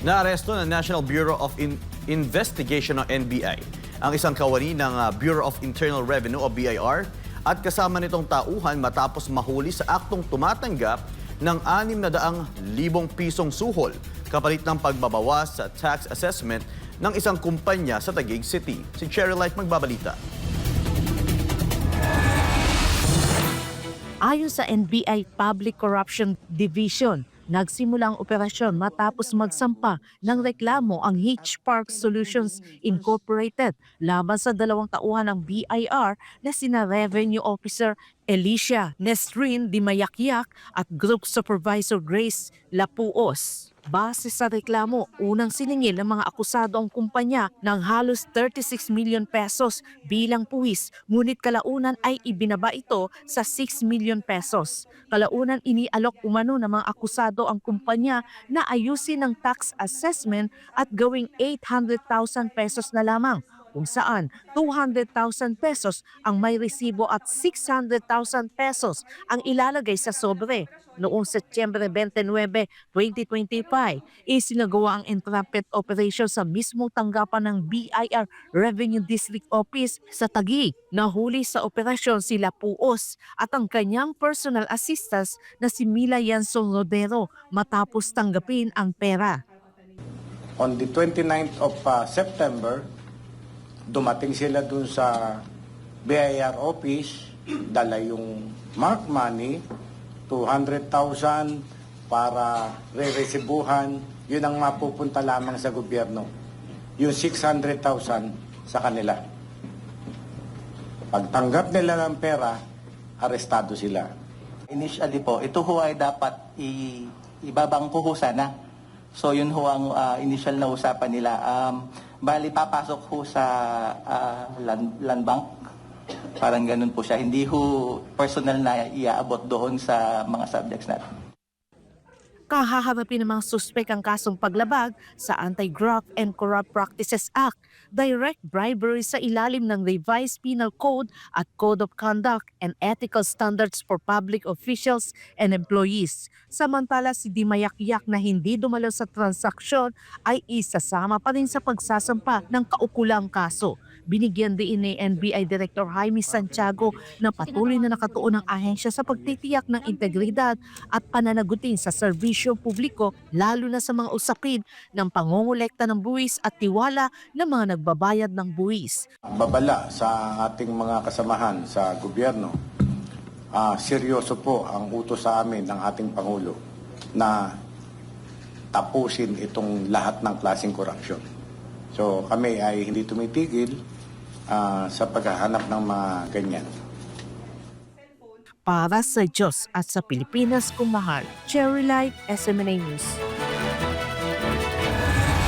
Naaresto ng National Bureau of In- Investigation o NBI ang isang kawani ng ah, Bureau of Internal Revenue o BIR at kasama nitong tauhan matapos mahuli sa aktong tumatanggap ng 600,000 pisong suhol kapalit ng pagbabawas sa tax assessment ng isang kumpanya sa Taguig City. Si Cherry Light magbabalita. Ayon sa NBI Public Corruption Division, nagsimula ang operasyon matapos magsampa ng reklamo ang Hitch Park Solutions Incorporated laban sa dalawang tauhan ng BIR na sina Revenue Officer Alicia Nestrin Dimayakyak at Group Supervisor Grace Lapuos. Base sa reklamo, unang siningil ng mga akusado ang kumpanya ng halos 36 million pesos bilang puwis, ngunit kalaunan ay ibinaba ito sa 6 million pesos. Kalaunan inialok umano ng mga akusado ang kumpanya na ayusin ng tax assessment at gawing 800,000 pesos na lamang kung saan 200,000 pesos ang may resibo at 600,000 pesos ang ilalagay sa sobre. Noong Setyembre 29, 2025, isinagawa ang entrapment operation sa mismong tanggapan ng BIR Revenue District Office sa Taguig. Nahuli sa operasyon sila Puos at ang kanyang personal assistants na si Mila Yanson Rodero matapos tanggapin ang pera. On the 29th of uh, September, dumating sila dun sa BIR office, dala yung mark money, 200,000 para re-resibuhan, yun ang mapupunta lamang sa gobyerno. Yung 600,000 sa kanila. Pagtanggap nila ng pera, arestado sila. Initially po, ito ho ay dapat i ibabangko ho sana. So yun ho ang ah, initial na usapan nila. Um, bali papasok ho sa ah, land, land bank. Parang ganun po siya. Hindi ho personal na iaabot doon sa mga subjects natin. Kahaharapin ng mga suspek ang kasong paglabag sa Anti-Graft and Corrupt Practices Act, direct bribery sa ilalim ng Revised Penal Code at Code of Conduct and Ethical Standards for Public Officials and Employees. Samantala si Dimayakyak na hindi dumalo sa transaksyon ay isasama pa rin sa pagsasampa ng kaukulang kaso. Binigyan din ni NBI Director Jaime Santiago na patuloy na nakatuon ng ahensya sa pagtitiyak ng integridad at pananagutin sa serbisyo publiko lalo na sa mga usapin ng pangongolekta ng buwis at tiwala ng mga nagbabayad ng buwis. babala sa ating mga kasamahan sa gobyerno, ah, seryoso po ang utos sa amin ng ating Pangulo na tapusin itong lahat ng klaseng korupsyon. So kami ay hindi tumitigil ah, sa paghahanap ng mga ganyan. Para sa Diyos at sa Pilipinas kung mahal, Cherry Light, SMNA News.